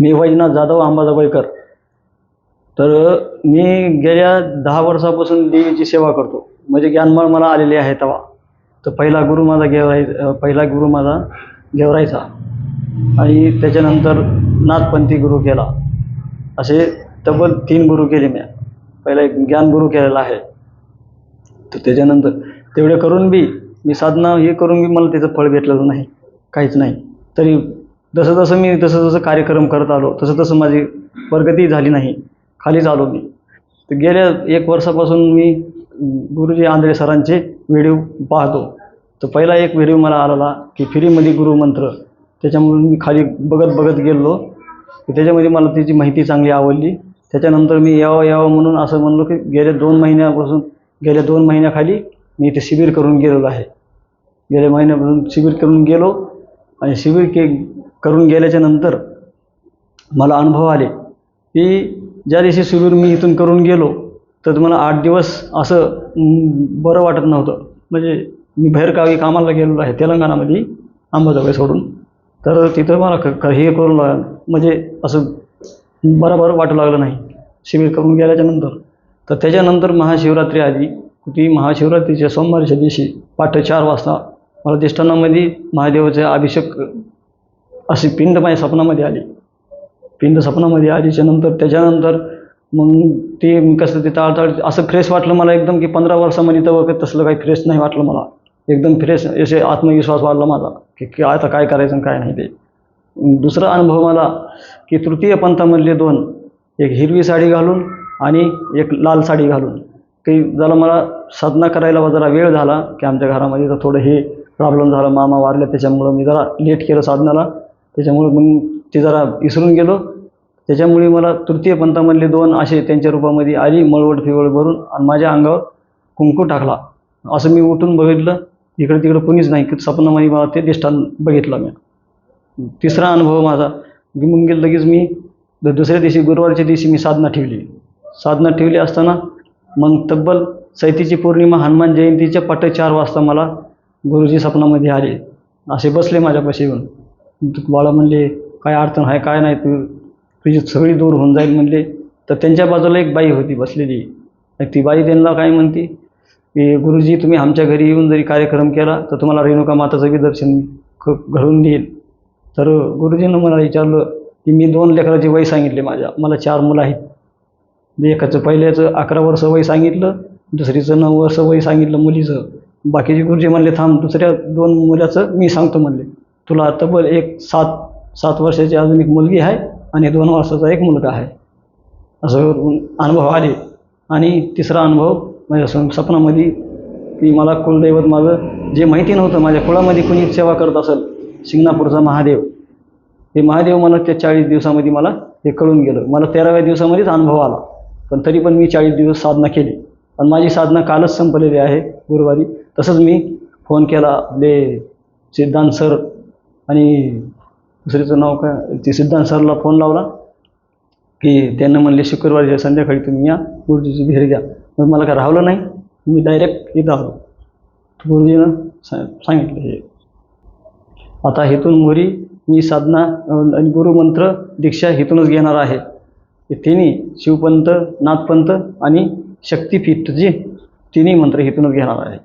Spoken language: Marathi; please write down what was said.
मी वैजनाथ जाधव अंबाजोगाईकर तर मी गेल्या दहा वर्षापासून देवीची सेवा करतो. म्हणजे ज्ञानमळ मला आलेली आहे तेव्हा. तर पहिला गुरु माझा गेवराई पहिला गुरु माझा गेवरायचा आणि त्याच्यानंतर नाथपंथी गुरु केला. असे तब्बल तीन गुरु केले मी. पहिला एक ज्ञानगुरु केलेला आहे. तर त्याच्यानंतर तेवढे करून बी मी साधना हे करून बी मला त्याचं फळ भेटलेलं नाही. काहीच नाही. तरी जसं जसं मी तसं जसं कार्यक्रम करत आलो तसं तसं माझी प्रगती झाली नाही. खालीच आलो मी. तर गेल्या एक वर्षापासून मी गुरुजी आंधळे सरांचे व्हिडिओ पाहतो. तर पहिला एक व्हिडिओ मला आलेला की फ्रीमध्ये गुरुमंत्र त्याच्यामुळे मी खाली बघत बघत गेलो. त्याच्यामध्ये मला त्याची माहिती चांगली आवडली. त्याच्यानंतर मी यावं यावं म्हणून असं म्हणलो की गेल्या दोन महिन्यापासून गेल्या दोन महिन्याखाली मी इथे शिबिर करून गेलेलो आहे. गेल्या महिन्यापासून शिबिर करून गेलो आणि शिबिर के करून गेल्याच्यानंतर मला अनुभव आले की ज्या दिवशी शिबिर मी इथून करून गेलो तर मला आठ दिवस असं बरं वाटत नव्हतं. म्हणजे मी बाहेरगावी कामाला गेलेलो आहे तेलंगणामध्ये अंबाजोगाई सोडून. तर तिथं मला क क- हे करून लाग म्हणजे असं बरोबर वाटू लागलं नाही. शिबिर करून गेल्याच्यानंतर. तर त्याच्यानंतर महाशिवरात्री आली. ती महाशिवरात्रीच्या सोमवारच्या दिवशी पहाटे चार वाजता मला दिष्टानामध्ये महादेवाचा अभिषेक अशी पिंड माझ्या स्वप्नामध्ये आली. पिंड स्वप्नामध्ये आलीच्या नंतर त्याच्यानंतर मग ते कसं ते ताळताळ असं फ्रेश वाटलं मला एकदम की पंधरा वर्षामध्ये तर वगैरे तसलं काही फ्रेश नाही वाटलं मला. एकदम फ्रेश असे आत्मविश्वास वाढला माझा की की आता काय करायचं काय नाही ते. दुसरा अनुभव मला की तृतीय पंथामधले दोन एक हिरवी साडी घालून आणि एक लाल साडी घालून. की जरा मला साधना करायला जरा वेळ झाला की आमच्या घरामध्ये तर थोडं हे प्रॉब्लेम झाला मामा वारले त्याच्यामुळं मी जरा लेट केलं साधनाला. त्याच्यामुळं मग ते जरा विसरून गेलो. त्याच्यामुळे मला तृतीय पंथामधले दोन असे त्यांच्या रूपामध्ये आली मळवट फिवळ भरून आणि माझ्या अंगावर कुंकू टाकला. असं मी उठून बघितलं. इकडे तिकडे कोणीच नाही. की स्वप्नामध्ये मला ते दिष्टान बघितलं मी. तिसरा अनुभव माझा की मग लगेच मी. द- दुसऱ्या दिवशी गुरुवारच्या दिवशी मी साधना ठेवली. साधना ठेवली असताना मग तब्बल चैतीची पौर्णिमा हनुमान जयंतीच्या पट चार वाजता मला गुरुजी स्वप्नामध्ये आले. असे बसले माझ्यापाशी येऊन. बाळा म्हणले काय अडचण आहे काय नाही तू तुझी सगळी दूर होऊन जाईल म्हणले. तर त्यांच्या बाजूला एक बाई होती बसलेली. ती बाई त्यांना काय म्हणते की गुरुजी तुम्ही आमच्या घरी येऊन जरी कार्यक्रम केला तर तुम्हाला रेणुका माताचं बी दर्शन ख- देईल. तर गुरुजीनं मला विचारलं की मी दोन लेकराची वय सांगितले माझ्या. मला चार मुलं आहेत. एकाचं पहिल्याचं अकरा वर्ष वय सांगितलं दुसरीचं नऊ वर्ष वय सांगितलं मुलीचं. बाकीचे गुरुजी म्हणले थांब दुसऱ्या दोन मुलाचं मी सांगतो म्हणले. तुला तब्बल एक सात सात वर्षाची अजून एक मुलगी आहे आणि दोन वर्षाचा एक मुलगा आहे. असं अनुभव आले. आणि तिसरा अनुभव माझ्या स्व- स्वप्नामध्ये की मला कुलदैवत माझं जे माहिती नव्हतं माझ्या कुळामध्ये कुणी सेवा करत असेल शिंगणापूरचा महादेव. हे महादेव मला त्या चाळीस दिवसामध्ये मला हे कळून गेलं. मला तेराव्या दिवसामध्येच अनुभव आला. पण तरी पण मी चाळीस दिवस साधना केली. पण माझी साधना कालच संपलेली आहे गुरुवारी. तसंच मी फोन केला आपले सिद्धांत सर आणि दुसरीचं नाव काय? ते सिद्धांत सरला फोन लावला की त्यांना म्हणले शुक्रवारी संध्याकाळी तुम्ही या गुरुजीची भेट घ्या. मग मला काय राहिलं नाही? मी डायरेक्ट इथं आलो. गुरुजीनं सा सांगितलं हे. आता हेतून मोरी मी साधना आणि गुरुमंत्र दीक्षा हेतूनच घेणार आहे. तिन्ही शिवपंत नाथपंत आणि शक्तिपीठ तिन्ही मंत्र हेतूनच घेणार आहे.